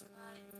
slide.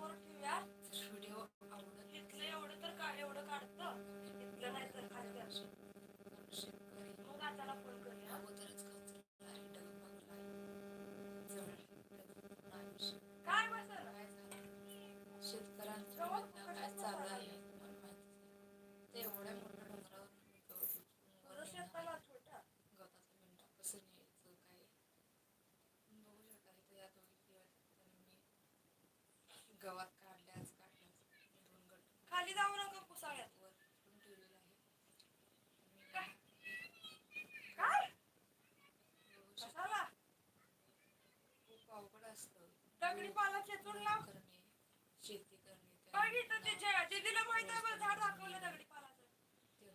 गवत काढल्याच काढल्याच दोन गट खाली जाऊ नका पुसाळ्यात वर. ठेवलेलं आहे खूप अवघड असत. दगडी पाला खेचून लाव. करणे शेती करणे दिदीला ते जे- माहीत आहे बरं, झाड दाखवलं दगडी पालाचं.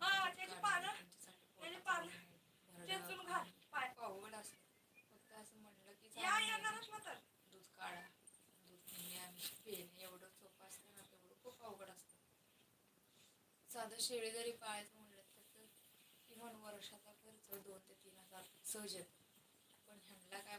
हा त्याची पानं. त्याची पानं. खेचून घाल. पाय. अवघड असतं. फक्त असं म्हणलं की या चालेल. येणारच ना तर. आता शेळी जरी पाळायचं म्हणलं तर किमान वर्षाचा खर्च दोन ते तीन हजार सहज पण ह्यांना काय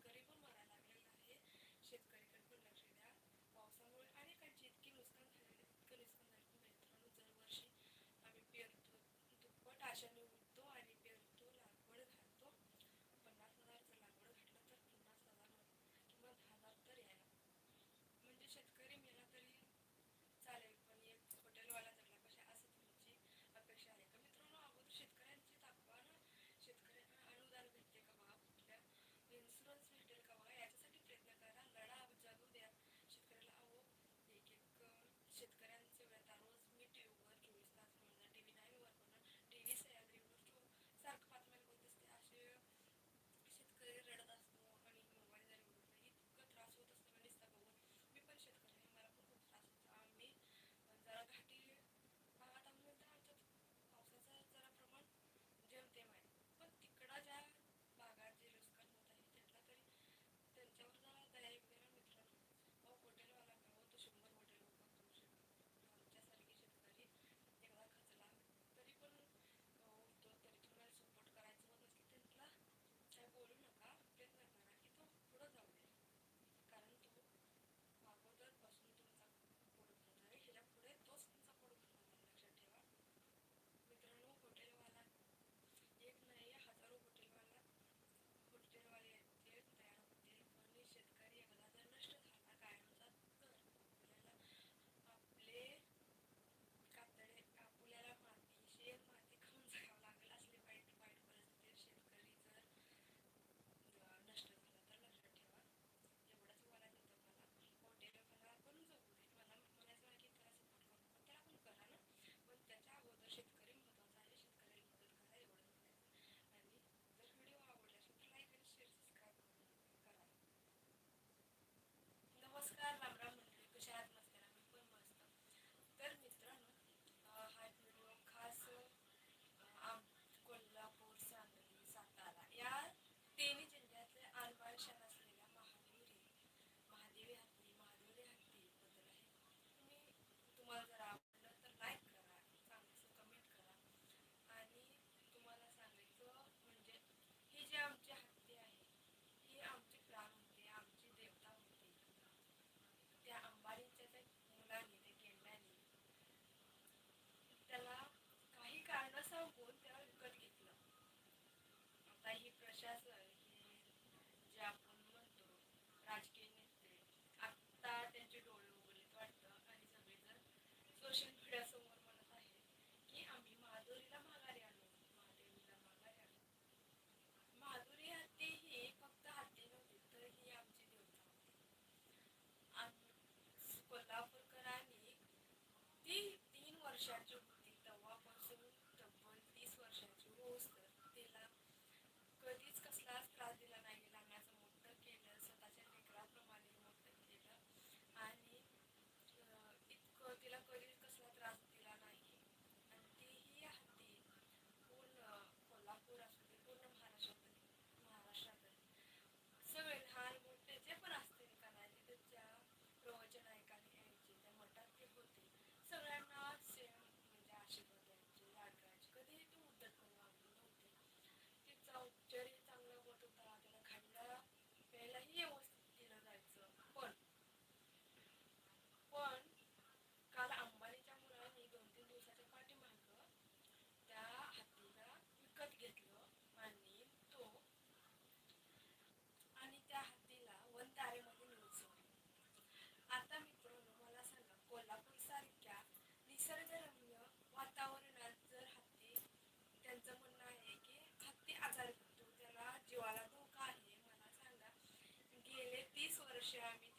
вообще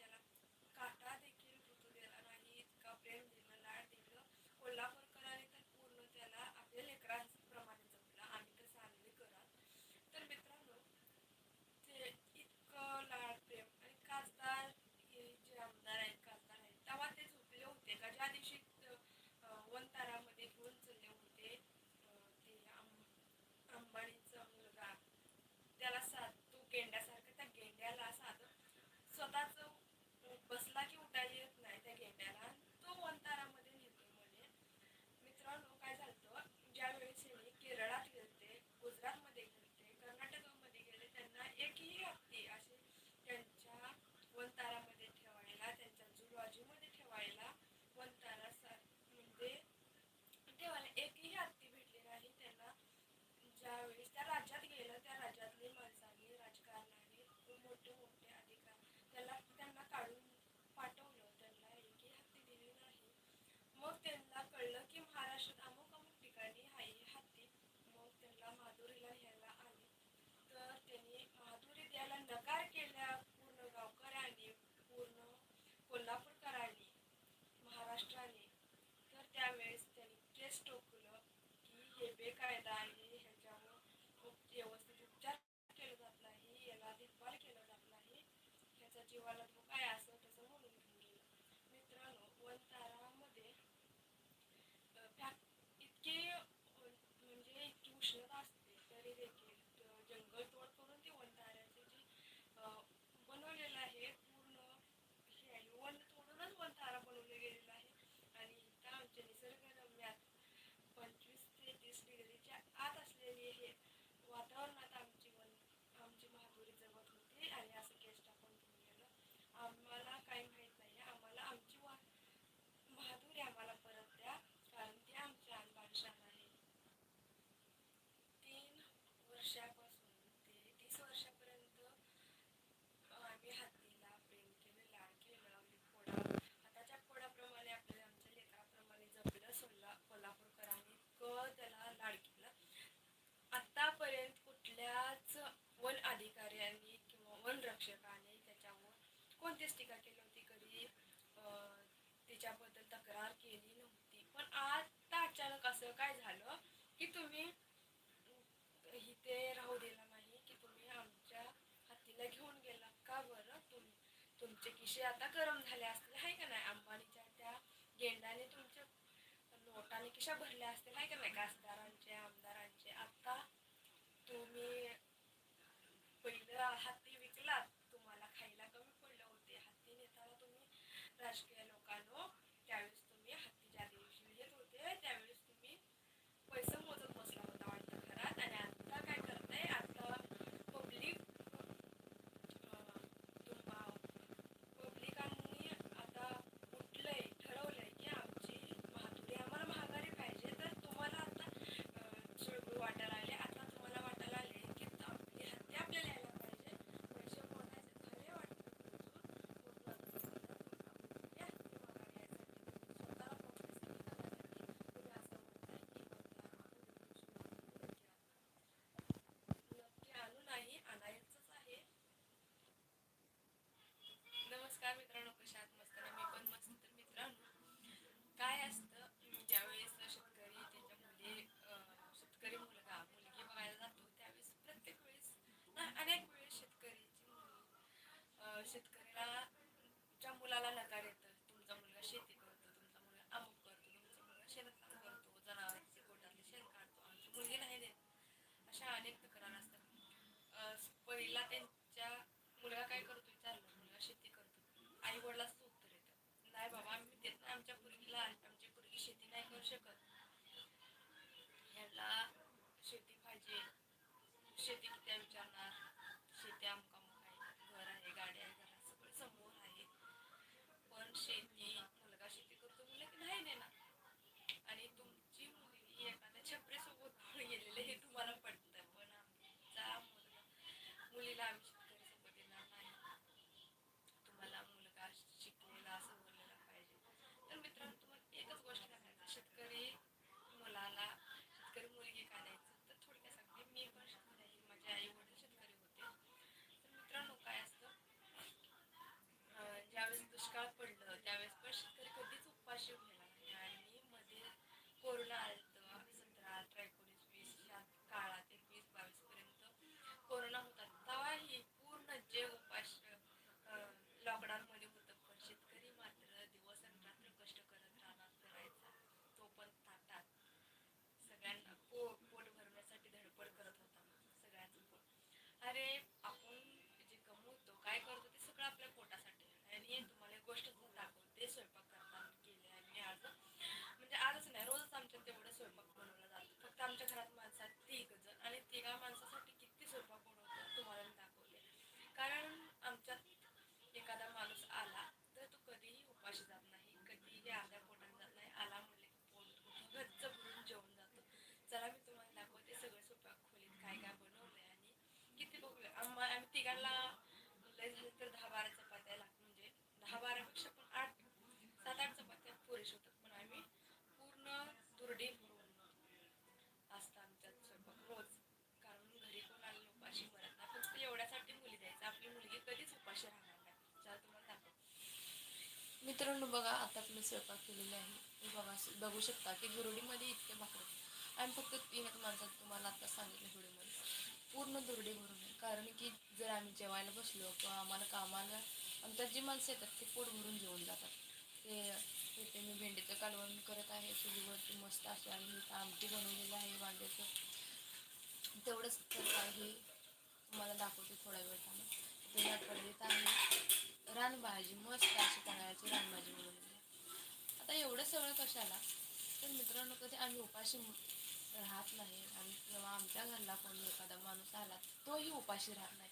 त्या राज्यात गेलं त्या राज्यातली माणसांनी राजकारणाने मोठे मोठे अधिकार त्याला त्यांना काढून पाठवलं. त्यांना एकी हत्ती दिली नाही. मग त्यांना कळलं की महाराष्ट्रात अमुक अमुक ठिकाणी आहे हत्ती. मग त्यांना माधुरीला यायला आले. तर त्यांनी माधुरी द्यायला नकार केल्या पूर्ण गावकऱ्यांनी पूर्ण कोल्हापूरकरांनी महाराष्ट्राने. तर त्यावेळेस त्यांनी केस टोकलं की हे बेकायदा आहे. para मध्येच टीका केली होती कधी तिच्याबद्दल तक्रार केली नव्हती. पण आता अचानक असं काय झालं की तुम्ही इथे राहू दिला नाही की तुम्ही आमच्या हातीला घेऊन गेला का बरं? तुम तुमचे किशे आता गरम झाले असतील आहे का नाही? अंबानीच्या त्या गेंडाने तुमच्या नोटाने किशा भरल्या असतील आहे का नाही? खासदारांचे आमदारांचे. आता तुम्ही पहिलं आहात আজকে शकत ह्याला शेती पाहिजे. शेती किती विचारणार शेती अमुक अमुक आहे घर आहे गाडी आहे घरात सगळं समोर आहे पण शेती मुलगा शेती करतो मुलं की नाही देणार आणि तुमची मुलगी एखाद्या छपरीसोबत घेऊन गेलेले हे तुम्हाला पडतं पण आमचा मुलगा मुलीला आम्ही शेतकऱ्यासोबत देणार नाही तुम्हाला मुलगा शिकलेला असं बोललेला पाहिजे तर मित्रांनो तुम्हाला एकच गोष्ट सांगायचं शेतकरी मुलाला शेतकरी मुलगी का द्यायचं तर थोडक्यात सांगते मी पण शेतकरी आहे माझे आई वडील शेतकरी होते तर मित्रांनो काय असतं अं, ज्यावेळेस दुष्काळ पडलं त्यावेळेस पण शेतकरी कधीच उपाशी गेला नाही आणि मध्ये कोरोना आलं सतरा अठरा एकोणीस वीस या काळात एकवीस बावीस पर्यंत कोरोना होता तेव्हाही पूर्ण जे उपाश लॉकडाऊन मध्ये होतं पण शेतकरी मात्र दिवस आणि रात्र कष्ट करत राहणार करायचा तो पण ताटात सगळ्यांना पो पोट भरण्यासाठी धडपड करत होता सगळ्यांचं पोट अरे आपण जे कमवतो काय करतो ते सगळं आपल्या पोटासाठी आणि तुम्हाला एक गोष्ट दाखवते स्वयंपाक करताना गेले आणि आज म्हणजे आजच नाही रोजच आमच्या तेवढं स्वयंपाक बनवला जातो फक्त आमच्या घरात माणसात तिघ जण आणि तिघा माणसासाठी किती स्वयंपाक बनवतो तुम्हाला मी दाखवले कारण आमच्यात एखादा माणूस आला तर तो कधीही उपाशी जात नाही कधीही आल्या पोटात जात नाही आला म्हणले की पोट गच्च भरून जेवण जातो चला मी तुम्हाला दाखवते सगळं स्वयंपाक खोलीत काय काय बनवलंय आणि किती बघूया आम्हा आम्ही तिघांना लय झालं तर दहा बारा चपात्या लाग म्हणजे दहा बारापेक्षा पण आठ सात आठ चपात्या पुरेश होतात. पण आम्ही पूर्ण दुर्डी भरून असतं आमच्यात स्वयंपाक रोज. कारण घरी कोण आले उपाशी मरत नाही फक्त एवढ्यासाठी मुली द्यायचं. आपली मुलगी कधीच उपाशी राहणार नाही. चला तुम्हाला दाखव मित्रांनो बघा आता तुम्ही स्वयंपाक केलेला आहे. बघा बघू शकता की गुरुडीमध्ये इतके भाकरी आम्ही फक्त तीनच माणसात तुम्हाला आता सांगितलं व्हिडिओमध्ये पूर्ण दुर्डी भरून कारण की जर आम्ही जेवायला बसलो किंवा आम्हाला कामाला आमच्यात जी माणसं येतात ते पोट भरून जेवून जातात. ते इथे मी भेंडीचं कालवण करत आहे चुलीवरती मस्त असे आणि इथं आमटी बनवलेलं आहे वांग्याचं. तेवढंच तर तुम्हाला दाखवते थोड्या वेळ थांबून ते आठवडीत आहे रानभाजी मस्त अशी तांदळाची रानभाजी बनवलेली आहे. आता एवढं सगळं कशाला? तर मित्रांनो कधी आम्ही उपाशी राहत नाही आणि जेव्हा आमच्या घरला कोणी एखादा माणूस आला तोही उपाशी राहत नाही.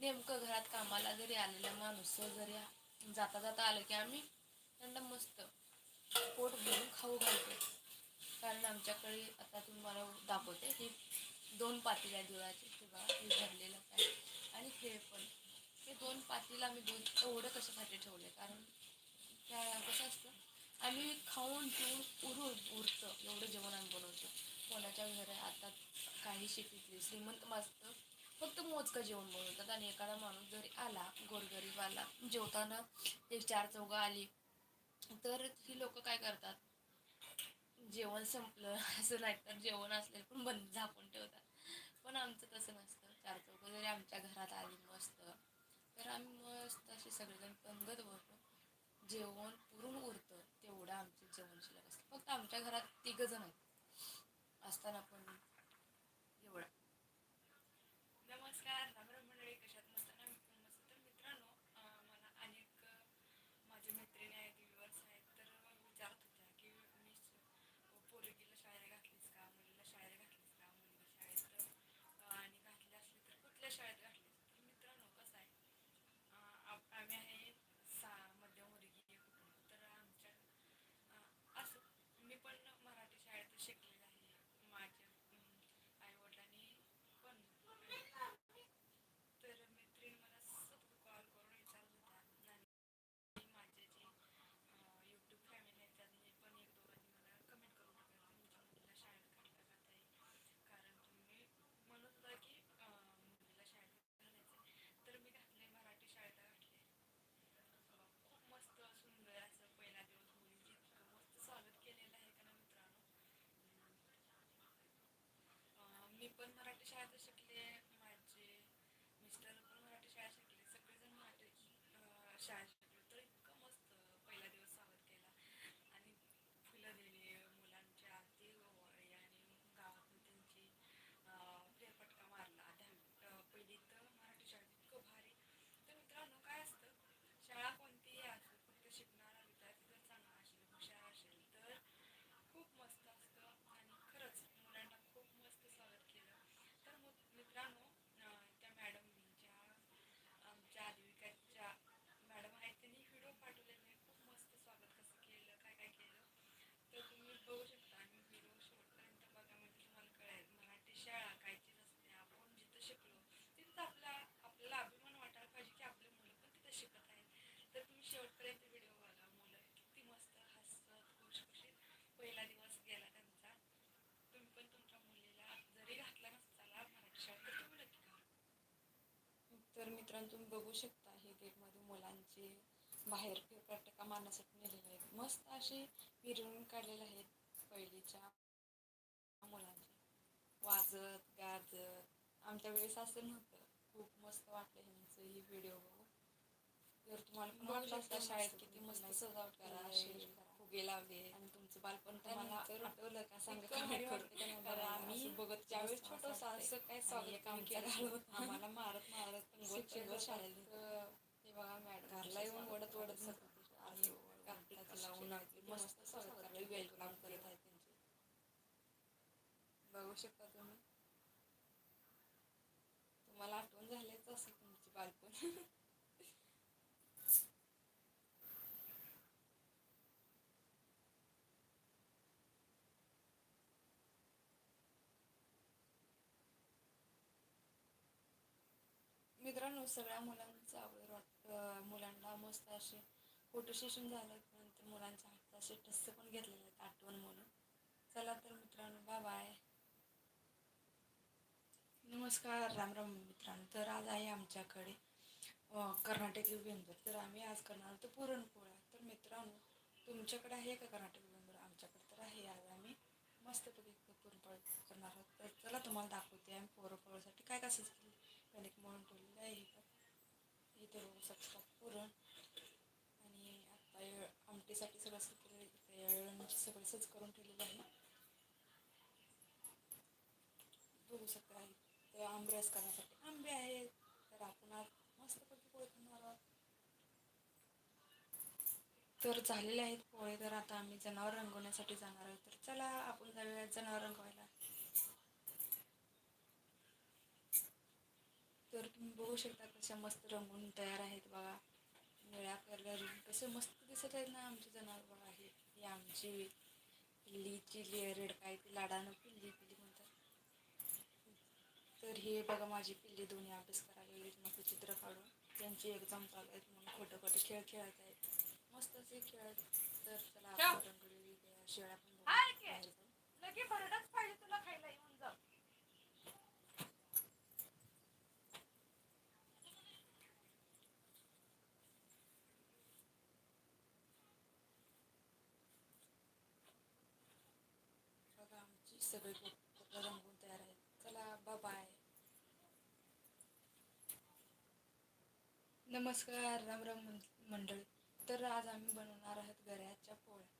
नेमकं घरात कामाला जरी आलेला माणूस जरी जाता जाता आलं की आम्ही त्यांना मस्त पोट भरून खाऊ घालतो कारण आमच्याकडे आता तुम्हाला दाखवते हे दोन पातेल्या आहे दुधाचे किंवा हे भरलेलं काय आणि हे पण. हे दोन पातेला आम्ही दूध एवढं कशासाठी ठेवले कारण त्या कसं असतं आम्ही खाऊन पिऊन उरून उरतं एवढं जेवण आम्ही बनवतो. कोणाच्या घरी आता काही शेतीतले श्रीमंत मस्त फक्त मोजकं जेवण बनवतात आणि एखादा माणूस जरी आला गोरगरीब आला जेवताना एक चार चौघं आली तर ही लोक काय करतात? जेवण संपलं असं नाही तर जेवण असलेलं पण बंद झाकून ठेवतात. पण आमचं तसं नसतं. चार चौघं जरी आमच्या घरात आली मस्त तर आम्ही मस्त असे सगळेजण पंगत बसतो जेवण पुरून उरतं तेवढं आमचं जेवण शिल्लक असतं. फक्त आमच्या घरात तिघं जण आहेत. असताना पण एवढं नमस्कार रामराम मंडळी कशात मस्त ना मी पण मस्त तर मित्रांनो अं, मला अनेक अं, माझ्या मैत्रिणी आहेत शाळेत शिकलो तर इतकं मस्त पहिला दिवस स्वागत केला आणि फुलं दिली मुलांच्या ते ओवाळले आणि गावातून त्यांची अं, फेरफटका मारला दहावी अं, पहिलीत तर मराठी शाळेत इतकं भारी तर मित्रांनो काय असतं शाळा कोणतीही असो फक्त शिकणारा विद्यार्थी जर चांगला असेल हुशार असेल तर खूप मस्त असतं आणि खरंच मुलांना खूप मस्त स्वागत केलं तर मग मित्रांनो अं, त्या मॅडमनी ज्या आमच्या आदिविकाच्या मॅडम आहेत त्यांनी व्हिडिओ पाठवलेले आहे खूप मस्त स्वागत कसं केलं काय काय केलं तर तुम्ही बघू शकता आणि व्हिडिओ शेवटपर्यंत बघा म्हणजे तुम्हाला कळेल मराठी शाळा कायची नसते आपण जिथं शिकलो तिथं आपला आपल्याला अभिमान वाटायला पाहिजे की आपले मुलं पण तिथं शिकत आहेत तर तुम्ही शेवटपर्यंत व्हिडिओ बघा मुलं किती मस्त हसत खुशखुशीत पहिला दिवस गेला त्यांचा तुम्ही पण तुमच्या मुलीला जरी घातला नसताला मराठी शाळेत तर तुम्ही नक्की घाला तर मित्रांनो तुम्ही बघू शकता हे गेटमध्ये मुलांचे बाहेर फेरफटका मारण्यासाठी नेलेले आहेत. मस्त असे मिरवणूक काढलेले आहेत पहिलीच्या मुलांचे. वाजत गाजत. आमच्या वेळेस असं नव्हतं. खूप मस्त वाटलं ह्यांचं ही व्हिडिओ बघून. जर तुम्हाला पण वाटलं असतं शाळेत किती मस्त सजावट करा. फुगे लावले आणि बालपण तुम्हाला आठवलं का? सांगा करून. आम्ही बघत ज्यावेळेस छोटंसं असं काय स्वागत काम केलं आम्हाला मारत मारत शिक्षक शाळेत हे बघा मॅडम घरला येऊन ओढत ओढत आणि कागदाचं लावून मस्त स्वागत करायला वेलकम करत आहे त्यांचे. बघू शकता तुम्ही. तुम्हाला आठवण झालीच असेल तुमची बालपण. मित्रांनो सगळ्या मुलांचं अगोदर वाटतं मुलांना मस्त असे फोटो सेशन झालं नंतर मुलांच्या हातात असे टस्स पण घेतलेले आहेत आठवण म्हणून. चला तर मित्रांनो बाय बाय नमस्कार राम राम मित्रांनो. तर आज आहे आमच्याकडे अं, कर्नाटकी व्यंजन तर आम्ही आज करणार आहोत पुरणपोळ्या. तर मित्रांनो तुमच्याकडे आहे का कर्नाटकी व्यंजन आमच्याकडे तर आहे. आज आम्ही मस्तपैकी पुरणपोळी करणार आहोत. तर चला तुम्हाला दाखवते आम्ही पुरणपोळीसाठी काय कसं केलं कणिक मळून ठेवलेलं आहे. इथं इथे बघू शकता पुरण आणि आता येळ आमटीसाठी सगळं सगळं केलेलं इथं सगळं सज करून ठेवलेलं आहे. बघू शकता इथं आंबे करण्यासाठी आंबे आहेत. तर आपण आज मस्तपैकी पोळे करणार आहोत. तर झालेले आहेत पोळे तर आता आम्ही जनावर रंगवण्यासाठी जाणार आहोत. तर चला आपण जाऊया जनावर रंगवायला. तर तुम्ही बघू शकता कशा मस्त रंगून तयार आहेत बघा. निळ्या कलर कसं मस्त दिसत आहेत ना आमचे जनावर बघा हे ही आमची पिल्लीची रेड काय ती लाडानं पिल्ली पिल्ली म्हणतात. तर हे बघा माझी पिल्ली दोन्ही अभ्यास करायला लागलीत मस्त चित्र काढून. त्यांची एक्झाम चालू आहेत म्हणून खोटं खोटं खेळ खेळत आहेत. मस्त असे खेळत तर चला आपण शेळ्या पण बघू. हाय की? बाहेर जाऊ. लगे भरडच पाहिजे तुला खायला येऊन जा बघा आमची सगळे रंगून तयार आहेत. चला बा बाय नमस्कार राम राम मंडळी. तर आज आम्ही बनवणार आहोत गऱ्याच्या पोळ्या.